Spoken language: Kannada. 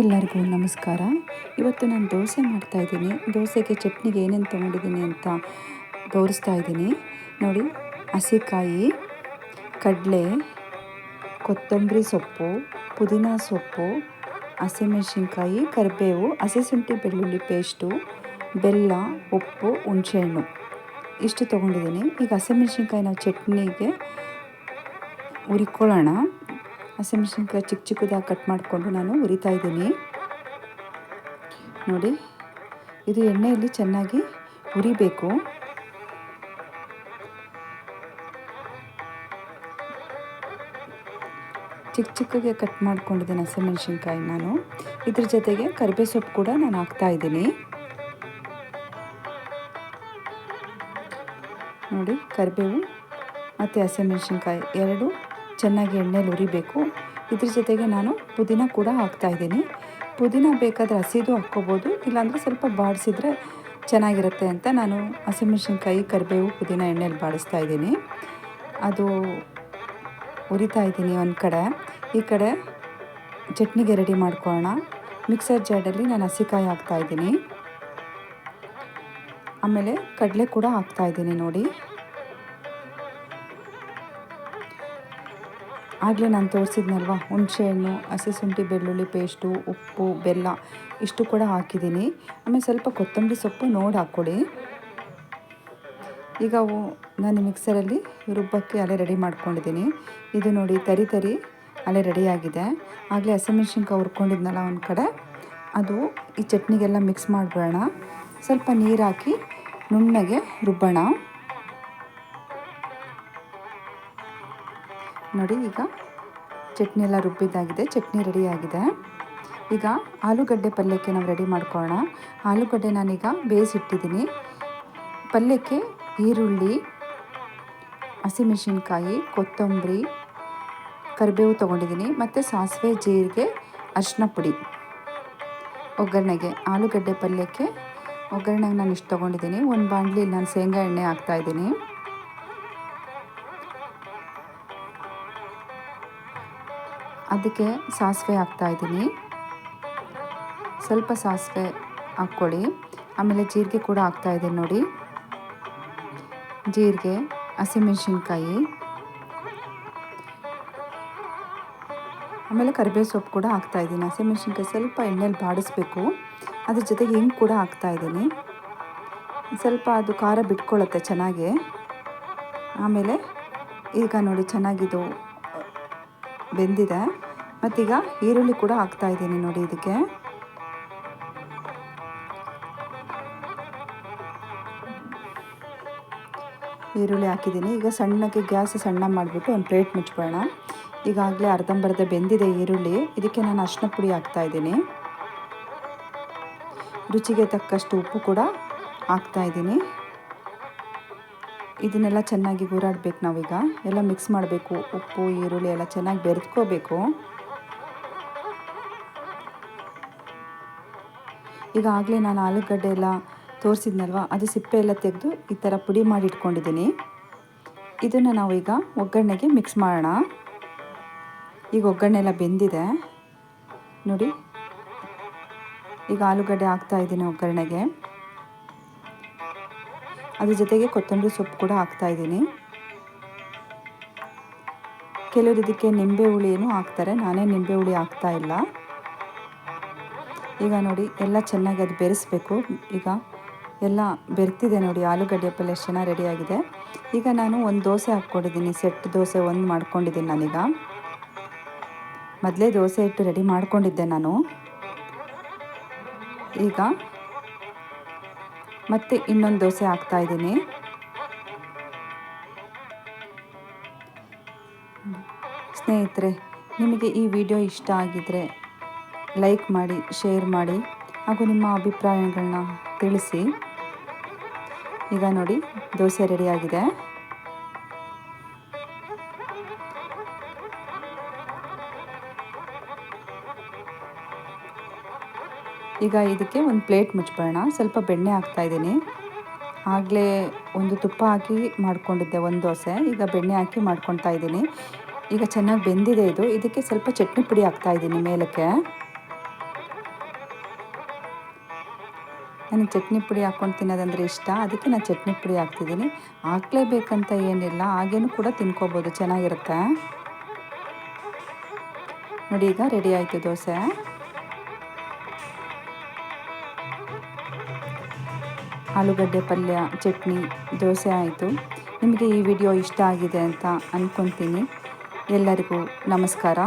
ಎಲ್ಲರಿಗೂ ನಮಸ್ಕಾರ. ಇವತ್ತು ನಾನು ದೋಸೆ ಮಾಡ್ತಾಯಿದ್ದೀನಿ ದೋಸೆಗೆ ಚಟ್ನಿಗೆ ಏನೇನು ತೊಗೊಂಡಿದ್ದೀನಿ ಅಂತ ತೋರಿಸ್ತಾ ಇದ್ದೀನಿ. ನೋಡಿ, ಹಸಿಕಾಯಿ, ಕಡಲೆ, ಕೊತ್ತಂಬರಿ ಸೊಪ್ಪು, ಪುದೀನ ಸೊಪ್ಪು, ಹಸಿಮೆಣಸಿನ್ಕಾಯಿ, ಕರಿಬೇವು, ಹಸಿ ಶುಂಠಿ ಬೆಳ್ಳುಳ್ಳಿ ಪೇಸ್ಟು, ಬೆಲ್ಲ, ಉಪ್ಪು, ಹುಣಸೆಹಣ್ಣು. ಇಷ್ಟು ತೊಗೊಂಡಿದ್ದೀನಿ. ಈಗ ಹಸಿಮೆಣಸಿನ್ಕಾಯಿ ನಾವು ಚಟ್ನಿಗೆ ಹುರಿಕೊಳ್ಳೋಣ. ಹಸಿಮೆಣ್ಸಿನ್ಕಾಯಿ ಚಿಕ್ಕ ಚಿಕ್ಕದಾಗಿ ಕಟ್ ಮಾಡಿಕೊಂಡು ನಾನು ಹುರಿತಾ ಇದ್ದೀನಿ. ನೋಡಿ, ಇದು ಎಣ್ಣೆಯಲ್ಲಿ ಚೆನ್ನಾಗಿ ಹುರಿಬೇಕು. ಚಿಕ್ಕ ಚಿಕ್ಕಗೆ ಕಟ್ ಮಾಡ್ಕೊಂಡಿದ್ದೀನಿ ಹಸಿಮೆಣಸಿನ್ಕಾಯಿ ನಾನು. ಇದ್ರ ಜೊತೆಗೆ ಕರಿಬೇ ಸೊಪ್ಪು ಕೂಡ ನಾನು ಹಾಕ್ತಾ ಇದ್ದೀನಿ. ನೋಡಿ, ಕರಿಬೇವು ಮತ್ತು ಹಸಿಮೆಣಸಿನ್ಕಾಯಿ ಎರಡು ಚೆನ್ನಾಗಿ ಎಣ್ಣೆಲಿ ಉರಿಬೇಕು ಇದ್ರ ಜೊತೆಗೆ ನಾನು ಪುದೀನ ಕೂಡ ಹಾಕ್ತಾಯಿದ್ದೀನಿ ಪುದೀನ ಬೇಕಾದರೆ ಹಸಿದು ಹಾಕ್ಕೋಬೋದು, ಇಲ್ಲಾಂದರೆ ಸ್ವಲ್ಪ ಬಾಡಿಸಿದ್ರೆ ಚೆನ್ನಾಗಿರುತ್ತೆ ಅಂತ ನಾನು ಹಸಿಮೆಣ್ಸಿನ್ಕಾಯಿ, ಕರಿಬೇವು, ಪುದೀನ ಎಣ್ಣೆಲಿ ಬಾಡಿಸ್ತಾ ಇದ್ದೀನಿ. ಅದು ಉರಿತಾ ಇದ್ದೀನಿ ಒಂದು ಕಡೆ. ಈ ಕಡೆ ಚಟ್ನಿಗೆ ರೆಡಿ ಮಾಡ್ಕೊಳ್ಳೋಣ. ಮಿಕ್ಸರ್ ಜಾಡಲ್ಲಿ ನಾನು ಹಸಿಕಾಯಿ ಹಾಕ್ತಾಯಿದ್ದೀನಿ ಆಮೇಲೆ ಕಡಲೆ ಕೂಡ ಹಾಕ್ತಾಯಿದ್ದೀನಿ ನೋಡಿ. ಆಗಲೇ ನಾನು ತೋರಿಸಿದ್ನಲ್ವ? ಹುಣಸೆಹಣ್ಣು ಹಸಿ ಶುಂಠಿ ಬೆಳ್ಳುಳ್ಳಿ ಪೇಸ್ಟು, ಉಪ್ಪು, ಬೆಲ್ಲ, ಇಷ್ಟು ಕೂಡ ಹಾಕಿದ್ದೀನಿ. ಆಮೇಲೆ ಸ್ವಲ್ಪ ಕೊತ್ತಂಬರಿ ಸೊಪ್ಪು ನೋಡಿ ಹಾಕ್ಕೊಡಿ. ಈಗ ನಾನು ಮಿಕ್ಸರಲ್ಲಿ ರುಬ್ಬಕ್ಕೆ ಅಲೆ ರೆಡಿ ಮಾಡ್ಕೊಂಡಿದ್ದೀನಿ. ಇದು ನೋಡಿ ತರಿ ತರಿ ಅಲೆ ರೆಡಿಯಾಗಿದೆ. ಆಗಲೇ ಹಸಿಮೆಣ್ಸಿನ್ಕಾಯಿ ಹುರ್ಕೊಂಡಿದ್ನಲ್ಲ ಒಂದು ಕಡೆ. ಅದು ಈ ಚಟ್ನಿಗೆಲ್ಲ ಮಿಕ್ಸ್ ಮಾಡಿಬಿಡೋಣ ಸ್ವಲ್ಪ ನೀರು ಹಾಕಿ ನುಣ್ಣಗೆ ರುಬ್ಬೋಣ. ನೋಡಿ, ಈಗ ಚಟ್ನಿ ಎಲ್ಲ ರುಬ್ಬಿದ್ದಾಗಿದೆ, ಚಟ್ನಿ ರೆಡಿಯಾಗಿದೆ. ಈಗ ಆಲೂಗಡ್ಡೆ ಪಲ್ಯಕ್ಕೆ ನಾವು ರೆಡಿ ಮಾಡ್ಕೊಳ್ಳೋಣ. ಆಲೂಗಡ್ಡೆ ನಾನೀಗ ಬೇಯಿಸಿಟ್ಟಿದ್ದೀನಿ. ಪಲ್ಯಕ್ಕೆ ಈರುಳ್ಳಿ, ಹಸಿಮೆಣಸಿನ್ಕಾಯಿ, ಕೊತ್ತಂಬರಿ, ಕರಿಬೇವು ತೊಗೊಂಡಿದ್ದೀನಿ, ಮತ್ತು ಸಾಸಿವೆ, ಜೀರಿಗೆ ಅರಿಶಿನ ಪುಡಿ. ಒಗ್ಗರಣೆಗೆ, ಆಲೂಗಡ್ಡೆ ಪಲ್ಯಕ್ಕೆ ಒಗ್ಗರಣೆಗೆ ನಾನು ಇಷ್ಟು ತೊಗೊಂಡಿದ್ದೀನಿ. ಒಂದು ಬಾಂಡ್ಲಿ ನಾನು ಶೇಂಗಾ ಎಣ್ಣೆ ಹಾಕ್ತಾಯಿದ್ದೀನಿ ಅದಕ್ಕೆ ಸಾಸಿವೆ ಹಾಕ್ತಾಯಿದ್ದೀನಿ ಸ್ವಲ್ಪ ಸಾಸಿವೆ ಹಾಕ್ಕೊಳ್ಳಿ. ಆಮೇಲೆ ಜೀರಿಗೆ ಕೂಡ ಹಾಕ್ತಾಯಿದ್ದೀನಿ ನೋಡಿ. ಜೀರಿಗೆ, ಹಸಿಮೆಣಸಿನ್ಕಾಯಿ. ಆಮೇಲೆ ಕರಿಬೇವು ಸೊಪ್ಪು ಕೂಡ ಹಾಕ್ತಾಯಿದ್ದೀನಿ ಹಸಿಮೆಣಸಿನ್ಕಾಯಿ ಸ್ವಲ್ಪ ಎಣ್ಣೆಲಿ ಬಾಡಿಸ್ಬೇಕು. ಅದ್ರ ಜೊತೆಗೆ ಹಿಂಗೆ ಕೂಡ ಹಾಕ್ತಾಯಿದ್ದೀನಿ ಸ್ವಲ್ಪ ಅದು ಖಾರ ಬಿಟ್ಕೊಳ್ಳುತ್ತೆ ಚೆನ್ನಾಗಿ. ಆಮೇಲೆ ಈಗ ನೋಡಿ ಚೆನ್ನಾಗಿದು ಬೆಂದಿದೆ. ಮತ್ತೀಗ ಈರುಳ್ಳಿ ಕೂಡ ಹಾಕ್ತಾ ಇದ್ದೀನಿ ನೋಡಿ ಇದಕ್ಕೆ. ಈರುಳ್ಳಿ ಹಾಕಿದ್ದೀನಿ. ಈಗ ಸಣ್ಣಕ್ಕೆ ಗ್ಯಾಸ್ ಸಣ್ಣ ಮಾಡಿಬಿಟ್ಟು ಒಂದು ಪ್ಲೇಟ್ ಮುಚ್ಕೊಳ್ಳೋಣ. ಈಗಾಗಲೇ ಅರ್ಧಂಬರ್ಧ ಬೆಂದಿದೆ ಈರುಳ್ಳಿ. ಇದಕ್ಕೆ ನಾನು ಅರ್ಶಿನ ಪುಡಿ ಹಾಕ್ತಾ ಇದ್ದೀನಿ. ರುಚಿಗೆ ತಕ್ಕಷ್ಟು ಉಪ್ಪು ಕೂಡ ಹಾಕ್ತಾ ಇದ್ದೀನಿ. ಇದನ್ನೆಲ್ಲ ಚೆನ್ನಾಗಿ ಗೂರಾಡಬೇಕು ನಾವೀಗ. ಎಲ್ಲ ಮಿಕ್ಸ್ ಮಾಡಬೇಕು. ಉಪ್ಪು, ಈರುಳ್ಳಿ ಎಲ್ಲ ಚೆನ್ನಾಗಿ ಬೆರೆತ್ಕೋಬೇಕು ಈಗ ಆಗಲೇ ನಾನು ಆಲೂಗಡ್ಡೆ ಎಲ್ಲ ತೋರಿಸಿದ್ನಲ್ವ? ಅದು ಸಿಪ್ಪೆ ಎಲ್ಲ ತೆಗೆದು ಈ ಥರ ಪುಡಿ ಮಾಡಿ ಇಟ್ಕೊಂಡಿದ್ದೀನಿ ಇದನ್ನು ನಾವೀಗ ಒಗ್ಗರಣೆಗೆ ಮಿಕ್ಸ್ ಮಾಡೋಣ. ಈಗ ಒಗ್ಗರಣೆ ಎಲ್ಲ ಬೆಂದಿದೆ. ನೋಡಿ. ಈಗ ಆಲೂಗಡ್ಡೆ ಹಾಕ್ತಾ ಇದ್ದೀನಿ ಒಗ್ಗರಣೆಗೆ. ಅದ್ರ ಜೊತೆಗೆ ಕೊತ್ತಂಬರಿ ಸೊಪ್ಪು ಕೂಡ ಹಾಕ್ತಾ ಇದ್ದೀನಿ. ಕೆಲವರು ಇದಕ್ಕೆ ನಿಂಬೆ ಹುಳಿನೂ ಹಾಕ್ತಾರೆ. ನಾನೇ ನಿಂಬೆ ಹುಳಿ ಹಾಕ್ತಾ ಇಲ್ಲ. ಈಗ ನೋಡಿ, ಎಲ್ಲ ಚೆನ್ನಾಗಿ ಅದು ಬೆರೆಸ್ಬೇಕು. ಈಗ ಎಲ್ಲ ಬೆರ್ತಿದೆ ನೋಡಿ, ಆಲೂಗಡ್ಡೆ ಪಲ್ಯ ಎಷ್ಟು ಚೆನ್ನಾಗಿ ರೆಡಿಯಾಗಿದೆ. ಈಗ ನಾನು ಒಂದು ದೋಸೆ ಹಾಕ್ಕೊಂಡಿದ್ದೀನಿ, ಸೆಟ್ ದೋಸೆ ಒಂದು ಮಾಡ್ಕೊಂಡಿದ್ದೀನಿ ನಾನೀಗ. ಮೊದಲೇ ದೋಸೆ ಇಟ್ಟು ರೆಡಿ ಮಾಡ್ಕೊಂಡಿದ್ದೆ ನಾನು. ಈಗ ಮತ್ತೆ ಇನ್ನೊಂದು ದೋಸೆ ಹಾಕ್ತಾ ಇದ್ದೀನಿ. ಸ್ನೇಹಿತರೆ, ನಿಮಗೆ ಈ ವಿಡಿಯೋ ಇಷ್ಟ ಆಗಿದರೆ ಲೈಕ್ ಮಾಡಿ, ಶೇರ್ ಮಾಡಿ, ಹಾಗೂ ನಿಮ್ಮ ಅಭಿಪ್ರಾಯಗಳನ್ನ ತಿಳಿಸಿ. ಈಗ ನೋಡಿ, ದೋಸೆ ರೆಡಿಯಾಗಿದೆ ಈಗ ಇದಕ್ಕೆ ಒಂದು ಪ್ಲೇಟ್ ಮುಚ್ಬೋಣ ಸ್ವಲ್ಪ ಬೆಣ್ಣೆ ಹಾಕ್ತಾಯಿದ್ದೀನಿ ಆಗಲೇ ಒಂದು ತುಪ್ಪ ಹಾಕಿ ಮಾಡ್ಕೊಂಡಿದ್ದೆ, ಒಂದು ದೋಸೆ. ಈಗ ಬೆಣ್ಣೆ ಹಾಕಿ ಮಾಡ್ಕೊತಾ ಇದ್ದೀನಿ. ಈಗ ಚೆನ್ನಾಗಿ ಬೆಂದಿದೆ ಇದು. ಇದಕ್ಕೆ ಸ್ವಲ್ಪ ಚಟ್ನಿ ಪುಡಿ ಹಾಕ್ತಾಯಿದ್ದೀನಿ ಮೇಲಕ್ಕೆ. ನನಗೆ ಚಟ್ನಿ ಪುಡಿ ಹಾಕ್ಕೊಂಡು ತಿನ್ನೋದಂದರೆ ಇಷ್ಟ. ಅದಕ್ಕೆ ನಾನು ಚಟ್ನಿ ಪುಡಿ ಹಾಕ್ತಿದ್ದೀನಿ. ಹಾಕ್ಲೇಬೇಕಂತ ಏನಿಲ್ಲ. ಹಾಗೇನೂ ಕೂಡ ತಿನ್ಕೋಬೋದು. ಚೆನ್ನಾಗಿರುತ್ತೆ. ನೋಡಿ, ಈಗ ರೆಡಿ ಆಯಿತು ದೋಸೆ. ಆಲೂಗಡ್ಡೆ ಪಲ್ಯ ಚಟ್ನಿ ದೋಸೆ ಆಯಿತು. ನಿಮಗೆ ಈ ವಿಡಿಯೋ ಇಷ್ಟ ಆಗಿದೆ ಅಂತ ಅಂದ್ಕೊತೀನಿ ಎಲ್ಲರಿಗೂ ನಮಸ್ಕಾರ.